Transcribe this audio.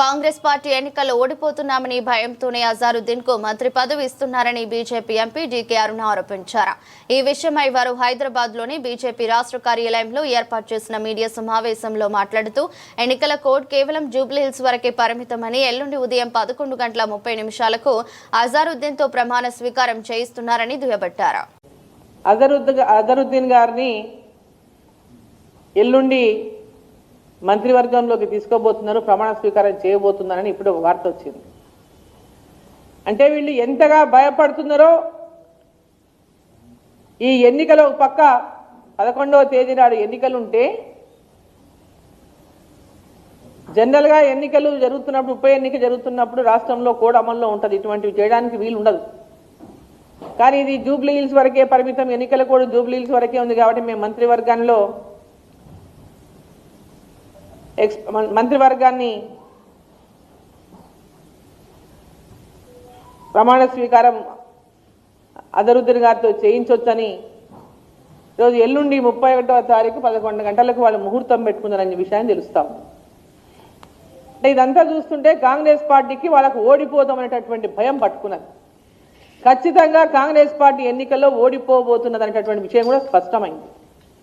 Congress party ఎన్నికల్లో ఓడిపోతున్నామని భయంతోనే అజారుద్దీన్కు మంత్రి పదవి ఇస్తున్నారని బీజేపీ ఎంపీ డీకే అరుణ ఆరోపించారు. ఈ విషయమై వారు హైదరాబాద్లోని బీజేపీ రాష్ట్ర కార్యాలయంలో ఏర్పాటు చేసిన మీడియా సమావేశంలో మాట్లాడుతూ ఎన్నికల కోడ్ కేవలం జూబ్లీహిల్స్ వరకే పరిమితమని ఎల్లుండి ఉదయం పదకొండు గంటల ముప్పై నిమిషాలకు అజారుద్దీన్తో ప్రమాణ స్వీకారం చేయిస్తున్నారని దుయ్యబట్టారు. అజరుద్ అజరుద్దీన్ గారిని ఎల్లుండి మంత్రివర్గంలోకి తీసుకోబోతున్నారు ప్రమాణ స్వీకారం చేయబోతున్నారని ఇప్పుడు ఒక వార్త వచ్చింది. అంటే వీళ్ళు ఎంతగా భయపడుతున్నారో ఈ ఎన్నికల ఒక పక్క పదకొండవ తేదీ నాడు ఎన్నికలు ఉంటే జనరల్గా ఎన్నికలు జరుగుతున్నప్పుడు ఉప ఎన్నిక జరుగుతున్నప్పుడు రాష్ట్రంలో కోడ్ అమల్లో ఉంటుంది. ఇటువంటివి చేయడానికి వీలు ఉండదు. కానీ ఇది జూబ్లీ హిల్స్ వరకే పరిమితం. ఎన్నికల కూడా జూబ్లీ హిల్స్ వరకే ఉంది కాబట్టి మేము మంత్రివర్గంలో ఎక్స్ మం- మంత్రివర్గాన్ని ప్రమాణ స్వీకారం అదరుద్దీన్ గారితో చేయించవచ్చని ఈరోజు ఎల్లుండి ముప్పై ఒకటవ తారీఖు పదకొండు గంటలకు వాళ్ళు ముహూర్తం పెట్టుకున్నారనే విషయాన్ని తెలుస్తాం. అంటే ఇదంతా చూస్తుంటే కాంగ్రెస్ పార్టీకి వాళ్ళకు ఓడిపోతాం అనేటటువంటి భయం పట్టుకున్నది. ఖచ్చితంగా కాంగ్రెస్ పార్టీ ఎన్నికల్లో ఓడిపోబోతున్నది అనేటటువంటి విషయం కూడా స్పష్టమైంది.